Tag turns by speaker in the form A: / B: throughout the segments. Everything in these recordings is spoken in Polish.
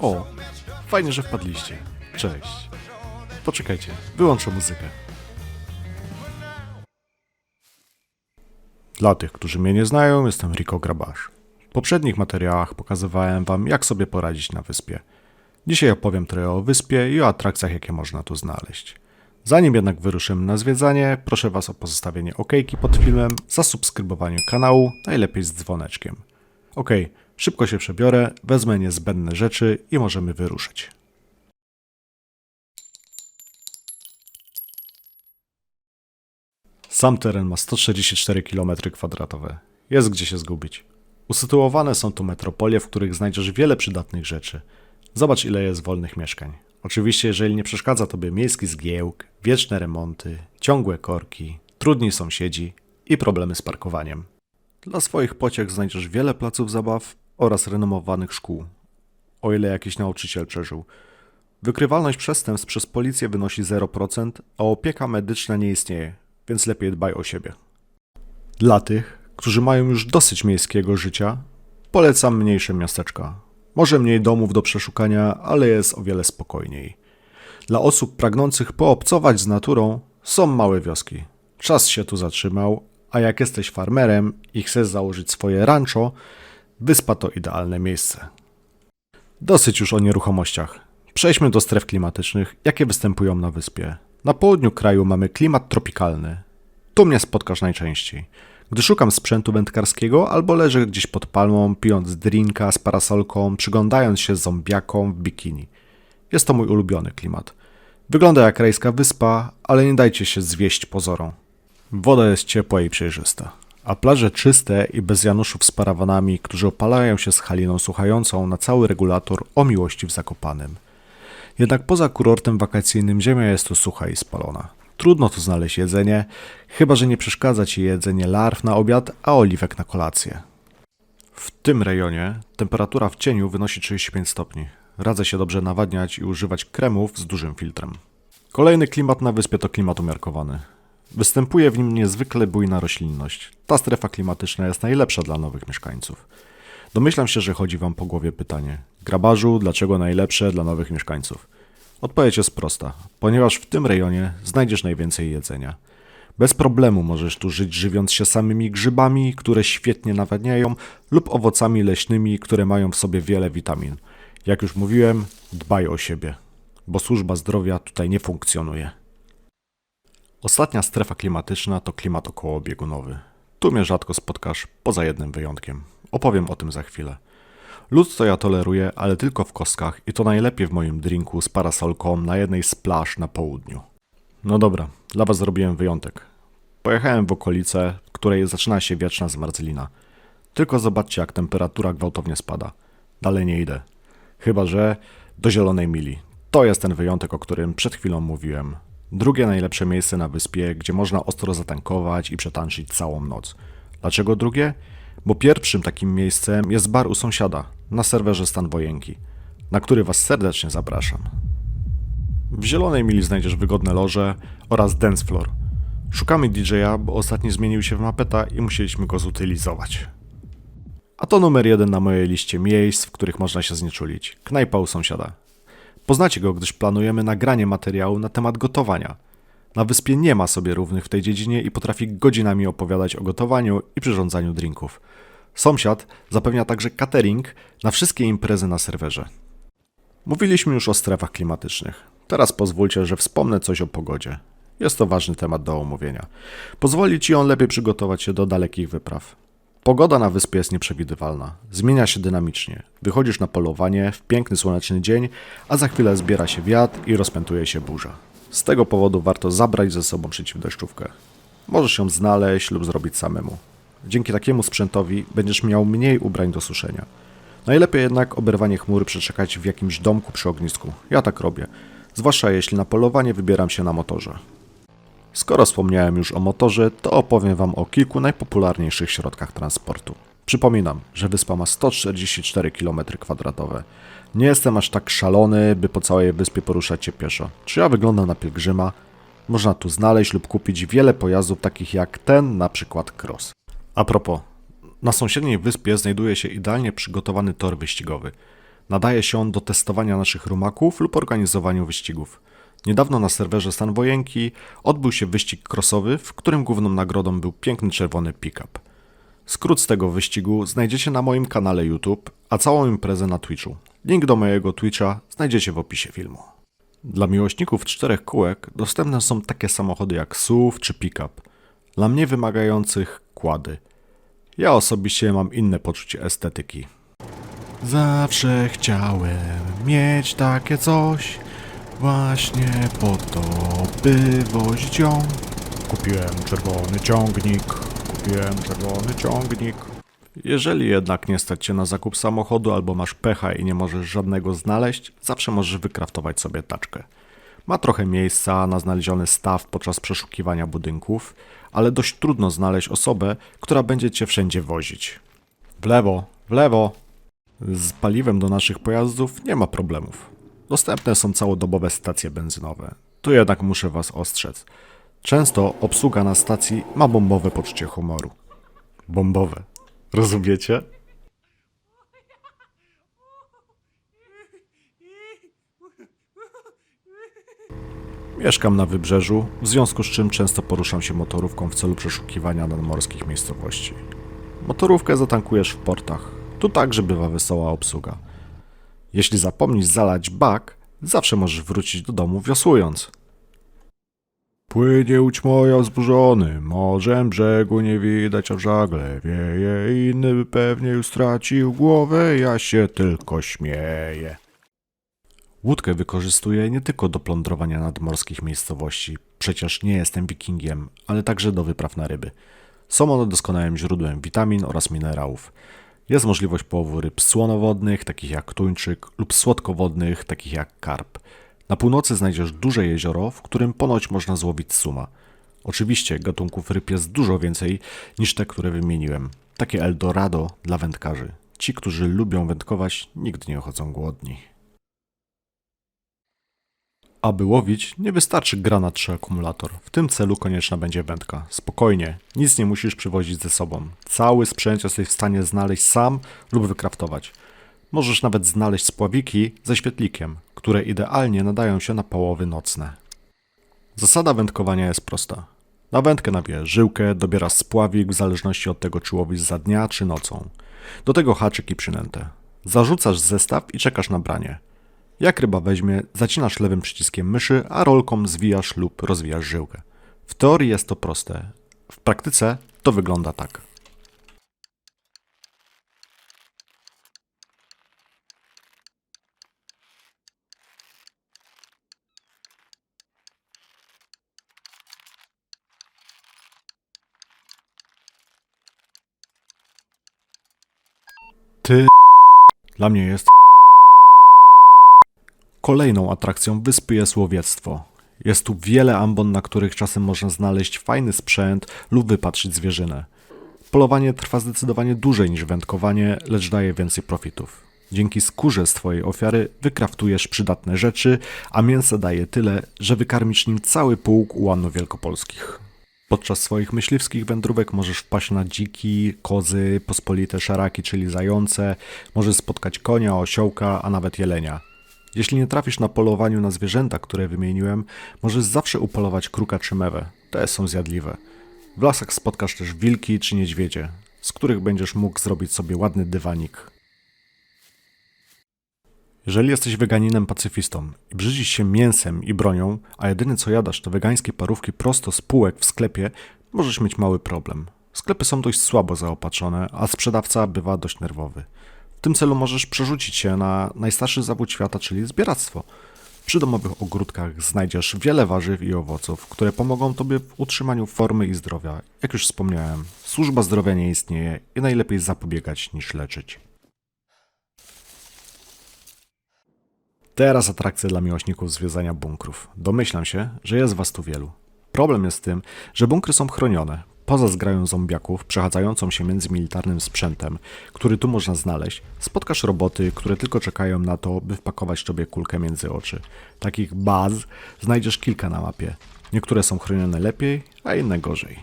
A: O, fajnie, że wpadliście. Cześć. Poczekajcie, wyłączę muzykę. Dla tych, którzy mnie nie znają, jestem Rico Grabasz. W poprzednich materiałach pokazywałem wam, jak sobie poradzić na wyspie. Dzisiaj opowiem trochę o wyspie i o atrakcjach, jakie można tu znaleźć. Zanim jednak wyruszymy na zwiedzanie, proszę was o pozostawienie okejki pod filmem, zasubskrybowanie kanału, najlepiej z dzwoneczkiem. Okej, szybko się przebiorę, wezmę niezbędne rzeczy i możemy wyruszyć. Sam teren ma 144 km2. Jest gdzie się zgubić. Usytuowane są tu metropolie, w których znajdziesz wiele przydatnych rzeczy. Zobacz ile jest wolnych mieszkań. Oczywiście, jeżeli nie przeszkadza tobie miejski zgiełk, wieczne remonty, ciągłe korki, trudni sąsiedzi i problemy z parkowaniem. Dla swoich pociech znajdziesz wiele placów zabaw oraz renomowanych szkół. O ile jakiś nauczyciel przeżył. Wykrywalność przestępstw przez policję wynosi 0%, a opieka medyczna nie istnieje, więc lepiej dbaj o siebie. Dla tych, którzy mają już dosyć miejskiego życia, polecam mniejsze miasteczka. Może mniej domów do przeszukania, ale jest o wiele spokojniej. Dla osób pragnących poobcować z naturą są małe wioski. Czas się tu zatrzymał, a jak jesteś farmerem i chcesz założyć swoje rancho, wyspa to idealne miejsce. Dosyć już o nieruchomościach. Przejdźmy do stref klimatycznych, jakie występują na wyspie. Na południu kraju mamy klimat tropikalny. Tu mnie spotkasz najczęściej. Gdy szukam sprzętu wędkarskiego albo leżę gdzieś pod palmą, pijąc drinka z parasolką, przyglądając się zombiakom w bikini. Jest to mój ulubiony klimat. Wygląda jak rajska wyspa, ale nie dajcie się zwieść pozorom. Woda jest ciepła i przejrzysta, a plaże czyste i bez Januszów z parawanami, którzy opalają się z haliną słuchającą na cały regulator o miłości w Zakopanem. Jednak poza kurortem wakacyjnym ziemia jest tu sucha i spalona. Trudno tu znaleźć jedzenie, chyba że nie przeszkadza ci jedzenie larw na obiad, a oliwek na kolację. W tym rejonie temperatura w cieniu wynosi 35 stopni. Radzę się dobrze nawadniać i używać kremów z dużym filtrem. Kolejny klimat na wyspie to klimat umiarkowany. Występuje w nim niezwykle bujna roślinność. Ta strefa klimatyczna jest najlepsza dla nowych mieszkańców. Domyślam się, że chodzi Wam po głowie pytanie: Grabarzu, dlaczego najlepsze dla nowych mieszkańców? Odpowiedź jest prosta, ponieważ w tym rejonie znajdziesz najwięcej jedzenia. Bez problemu możesz tu żyć żywiąc się samymi grzybami, które świetnie nawadniają, lub owocami leśnymi, które mają w sobie wiele witamin. Jak już mówiłem, dbaj o siebie, bo służba zdrowia tutaj nie funkcjonuje. Ostatnia strefa klimatyczna to klimat okołobiegunowy. Tu mnie rzadko spotkasz, poza jednym wyjątkiem. Opowiem o tym za chwilę. Lód to ja toleruję, ale tylko w kostkach i to najlepiej w moim drinku z parasolką na jednej z plaż na południu. No dobra, dla was zrobiłem wyjątek. Pojechałem w okolice, w której zaczyna się wieczna zmarzlina. Tylko zobaczcie, jak temperatura gwałtownie spada. Dalej nie idę. Chyba, że do Zielonej Mili. To jest ten wyjątek, o którym przed chwilą mówiłem. Drugie najlepsze miejsce na wyspie, gdzie można ostro zatankować i przetańczyć całą noc. Dlaczego drugie? Bo pierwszym takim miejscem jest bar u sąsiada, na serwerze Stan Wojenki, na który Was serdecznie zapraszam. W Zielonej Mili znajdziesz wygodne loże oraz dance floor. Szukamy DJ-a, bo ostatni zmienił się w mapeta i musieliśmy go zutylizować. A to numer jeden na mojej liście miejsc, w których można się znieczulić. Knajpa u sąsiada. Poznacie go, gdyż planujemy nagranie materiału na temat gotowania. Na wyspie nie ma sobie równych w tej dziedzinie i potrafi godzinami opowiadać o gotowaniu i przyrządzaniu drinków. Sąsiad zapewnia także catering na wszystkie imprezy na serwerze. Mówiliśmy już o strefach klimatycznych. Teraz pozwólcie, że wspomnę coś o pogodzie. Jest to ważny temat do omówienia. Pozwoli ci on lepiej przygotować się do dalekich wypraw. Pogoda na wyspie jest nieprzewidywalna. Zmienia się dynamicznie. Wychodzisz na polowanie w piękny słoneczny dzień, a za chwilę zbiera się wiatr i rozpętuje się burza. Z tego powodu warto zabrać ze sobą przeciwdeszczówkę. Możesz ją znaleźć lub zrobić samemu. Dzięki takiemu sprzętowi będziesz miał mniej ubrań do suszenia. Najlepiej jednak oberwanie chmury przeczekać w jakimś domku przy ognisku. Ja tak robię. Zwłaszcza jeśli na polowanie wybieram się na motorze. Skoro wspomniałem już o motorze, to opowiem Wam o kilku najpopularniejszych środkach transportu. Przypominam, że wyspa ma 144 km2. Nie jestem aż tak szalony, by po całej wyspie poruszać się pieszo. Czy ja wyglądam na pielgrzyma? Można tu znaleźć lub kupić wiele pojazdów takich jak ten, na przykład Cross. A propos, na sąsiedniej wyspie znajduje się idealnie przygotowany tor wyścigowy. Nadaje się on do testowania naszych rumaków lub organizowaniu wyścigów. Niedawno na serwerze Stan Wojenki odbył się wyścig crossowy, w którym główną nagrodą był piękny czerwony pick-up. Skrót z tego wyścigu znajdziecie na moim kanale YouTube, a całą imprezę na Twitchu. Link do mojego Twitcha znajdziecie w opisie filmu. Dla miłośników czterech kółek dostępne są takie samochody jak SUV czy pick-up. Dla mnie wymagających kłady. Ja osobiście mam inne poczucie estetyki. Zawsze chciałem mieć takie coś, właśnie po to, by wozić ją. Kupiłem czerwony ciągnik, kupiłem czerwony ciągnik. Jeżeli jednak nie stać cię na zakup samochodu albo masz pecha i nie możesz żadnego znaleźć, zawsze możesz wykraftować sobie taczkę. Ma trochę miejsca na znaleziony staw podczas przeszukiwania budynków, ale dość trudno znaleźć osobę, która będzie cię wszędzie wozić. W lewo, w lewo. Z paliwem do naszych pojazdów nie ma problemów. Dostępne są całodobowe stacje benzynowe. Tu jednak muszę was ostrzec. Często obsługa na stacji ma bombowe poczucie humoru. Bombowe. Rozumiecie? Mieszkam na wybrzeżu, w związku z czym często poruszam się motorówką w celu przeszukiwania nadmorskich miejscowości. Motorówkę zatankujesz w portach. Tu także bywa wesoła obsługa. Jeśli zapomnisz zalać bak, zawsze możesz wrócić do domu wiosłując. Płynie łódź moja zburzony, morzem brzegu nie widać, a w żagle wieje. Inny by pewnie już stracił głowę, ja się tylko śmieję. Łódkę wykorzystuję nie tylko do plądrowania nadmorskich miejscowości, przecież nie jestem wikingiem, ale także do wypraw na ryby. Są one doskonałym źródłem witamin oraz minerałów. Jest możliwość połowu ryb słonowodnych, takich jak tuńczyk, lub słodkowodnych, takich jak karp. Na północy znajdziesz duże jezioro, w którym ponoć można złowić suma. Oczywiście gatunków ryb jest dużo więcej niż te, które wymieniłem. Takie Eldorado dla wędkarzy. Ci, którzy lubią wędkować, nigdy nie chodzą głodni. Aby łowić, nie wystarczy granat czy akumulator. W tym celu konieczna będzie wędka. Spokojnie, nic nie musisz przywozić ze sobą. Cały sprzęt jesteś w stanie znaleźć sam lub wykraftować. Możesz nawet znaleźć spławiki ze świetlikiem, które idealnie nadają się na połowy nocne. Zasada wędkowania jest prosta. Na wędkę nabijesz żyłkę, dobierasz spławik w zależności od tego, czy łowisz za dnia, czy nocą. Do tego haczyk i przynętę. Zarzucasz zestaw i czekasz na branie. Jak ryba weźmie, zacinasz lewym przyciskiem myszy, a rolką zwijasz lub rozwijasz żyłkę. W teorii jest to proste. W praktyce to wygląda tak. Ty dla mnie jest Kolejną atrakcją wyspy jest łowiectwo. Jest tu wiele ambon, na których czasem można znaleźć fajny sprzęt lub wypatrzyć zwierzynę. Polowanie trwa zdecydowanie dłużej niż wędkowanie, lecz daje więcej profitów. Dzięki skórze z twojej ofiary wykraftujesz przydatne rzeczy, a mięsa daje tyle, że wykarmisz nim cały pułk ułanów wielkopolskich. Podczas swoich myśliwskich wędrówek możesz wpaść na dziki, kozy, pospolite szaraki, czyli zające, możesz spotkać konia, osiołka, a nawet jelenia. Jeśli nie trafisz na polowaniu na zwierzęta, które wymieniłem, możesz zawsze upolować kruka czy mewę. Te są zjadliwe. W lasach spotkasz też wilki czy niedźwiedzie, z których będziesz mógł zrobić sobie ładny dywanik. Jeżeli jesteś weganinem pacyfistą i brzydzisz się mięsem i bronią, a jedyne co jadasz to wegańskie parówki prosto z półek w sklepie, możesz mieć mały problem. Sklepy są dość słabo zaopatrzone, a sprzedawca bywa dość nerwowy. W tym celu możesz przerzucić się na najstarszy zawód świata, czyli zbieractwo. W przydomowych ogródkach znajdziesz wiele warzyw i owoców, które pomogą Tobie w utrzymaniu formy i zdrowia. Jak już wspomniałem, służba zdrowia nie istnieje i najlepiej zapobiegać niż leczyć. Teraz atrakcja dla miłośników zwiedzania bunkrów. Domyślam się, że jest was tu wielu. Problem jest w tym, że bunkry są chronione. Poza zgrają zombiaków przechadzającą się między militarnym sprzętem, który tu można znaleźć, spotkasz roboty, które tylko czekają na to, by wpakować tobie kulkę między oczy. Takich baz znajdziesz kilka na mapie. Niektóre są chronione lepiej, a inne gorzej.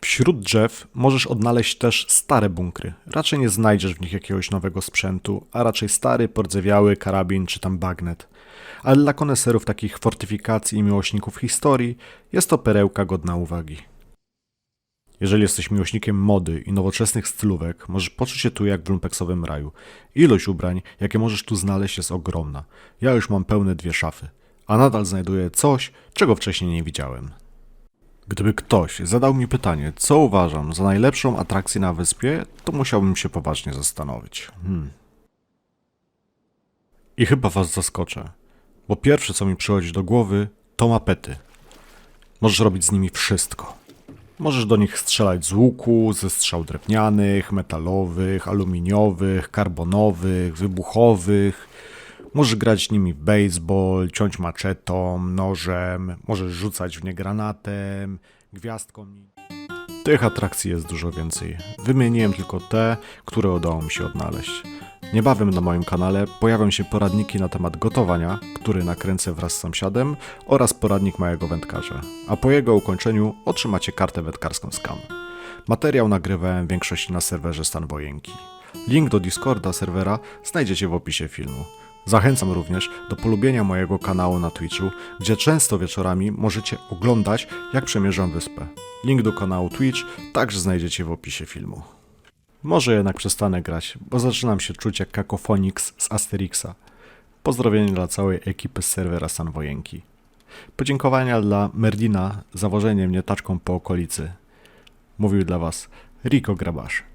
A: Wśród drzew możesz odnaleźć też stare bunkry. Raczej nie znajdziesz w nich jakiegoś nowego sprzętu, a raczej stary, pordzewiały karabin czy tam bagnet. Ale dla koneserów takich fortyfikacji i miłośników historii jest to perełka godna uwagi. Jeżeli jesteś miłośnikiem mody i nowoczesnych stylówek, możesz poczuć się tu jak w lumpeksowym raju. Ilość ubrań, jakie możesz tu znaleźć, jest ogromna. Ja już mam pełne dwie szafy, a nadal znajduję coś, czego wcześniej nie widziałem. Gdyby ktoś zadał mi pytanie, co uważam za najlepszą atrakcję na wyspie, to musiałbym się poważnie zastanowić. Hmm. I chyba was zaskoczę, bo pierwsze co mi przychodzi do głowy to mapety. Możesz robić z nimi wszystko. Możesz do nich strzelać z łuku, ze strzał drewnianych, metalowych, aluminiowych, karbonowych, wybuchowych. Możesz grać nimi w baseball, ciąć maczetą, nożem, możesz rzucać w nie granatem, gwiazdką. Tych atrakcji jest dużo więcej. Wymieniłem tylko te, które udało mi się odnaleźć. Niebawem na moim kanale pojawią się poradniki na temat gotowania, który nakręcę wraz z sąsiadem, oraz poradnik małego wędkarza. A po jego ukończeniu otrzymacie kartę wędkarską Scam. Materiał nagrywałem w większości na serwerze Stan Wojenki. Link do Discorda serwera znajdziecie w opisie filmu. Zachęcam również do polubienia mojego kanału na Twitchu, gdzie często wieczorami możecie oglądać, jak przemierzam wyspę. Link do kanału Twitch także znajdziecie w opisie filmu. Może jednak przestanę grać, bo zaczynam się czuć jak Kakofonix z Asterixa. Pozdrowienia dla całej ekipy z serwera Stan Wojenki. Podziękowania dla Merdina za wożenie mnie taczką po okolicy. Mówił dla Was Rico Grabasz.